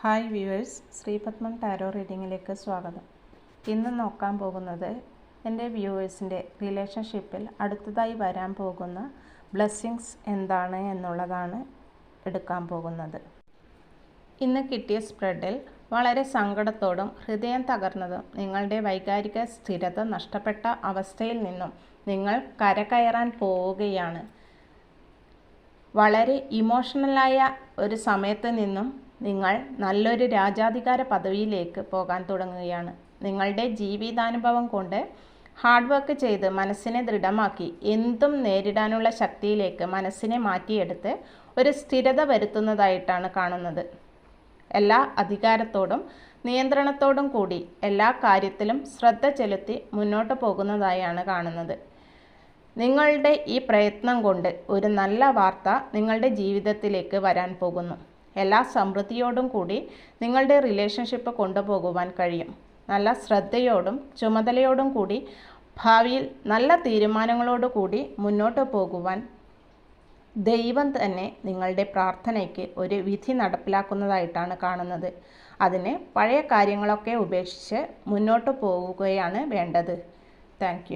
Hi viewers Sreepadman tarot റീഡിങ്ങിലേക്ക് സ്വാഗതം. ഇന്ന് നോക്കാൻ പോകുന്നത് എന്റെ വ്യൂവേഴ്സിന്റെ റിലേഷൻഷിപ്പിൽ അടുത്തതായി വരാൻ പോകുന്ന ബ്ലെസ്സിങ്സ് എന്താണ് എന്നുള്ളതാണ് എടുക്കാൻ പോകുന്നത്. ഇന്ന് കിട്ടിയ സ്പ്രെഡിൽ വളരെ സങ്കടത്തോടും ഹൃദയം തകർന്നതും നിങ്ങളുടെ വൈകാരിക സ്ഥിരത നഷ്ടപ്പെട്ട അവസ്ഥയിൽ നിന്നും നിങ്ങൾ കരകയറാൻ പോവുകയാണ്. വളരെ ഇമോഷണലായ ഒരു സമയത്ത് നിന്നും നിങ്ങൾ നല്ലൊരു രാജാധികാര പദവിയിലേക്ക് പോകാൻ തുടങ്ങുകയാണ്. നിങ്ങളുടെ ജീവിതാനുഭവം കൊണ്ട് ഹാർഡ് വർക്ക് ചെയ്ത് മനസ്സിനെ ദൃഢമാക്കി എന്തും നേരിടാനുള്ള ശക്തിയിലേക്ക് മനസ്സിനെ മാറ്റിയെടുത്ത് ഒരു സ്ഥിരത വരുത്തുന്നതായിട്ടാണ് കാണുന്നത്. എല്ലാ അധികാരത്തോടും നിയന്ത്രണത്തോടും കൂടി എല്ലാ കാര്യത്തിലും ശ്രദ്ധ ചെലുത്തി മുന്നോട്ട് പോകുന്നതായാണ് കാണുന്നത്. നിങ്ങളുടെ ഈ പ്രയത്നം കൊണ്ട് ഒരു നല്ല വാർത്ത നിങ്ങളുടെ ജീവിതത്തിലേക്ക് വരാൻ പോകുന്നു. എല്ലാ സമൃദ്ധിയോടും കൂടി നിങ്ങളുടെ റിലേഷൻഷിപ്പ് കൊണ്ടുപോകുവാൻ കഴിയും. നല്ല ശ്രദ്ധയോടും ചുമതലയോടും കൂടി ഭാവിയിൽ നല്ല തീരുമാനങ്ങളോടു കൂടി മുന്നോട്ട് പോകുവാൻ ദൈവം തന്നെ നിങ്ങളുടെ പ്രാർത്ഥനയ്ക്ക് ഒരു വിധി നടപ്പിലാക്കുന്നതായിട്ടാണ് കാണുന്നത്. അതിന് പഴയ കാര്യങ്ങളൊക്കെ ഉപേക്ഷിച്ച് മുന്നോട്ട് പോവുകയാണ് വേണ്ടത്. താങ്ക്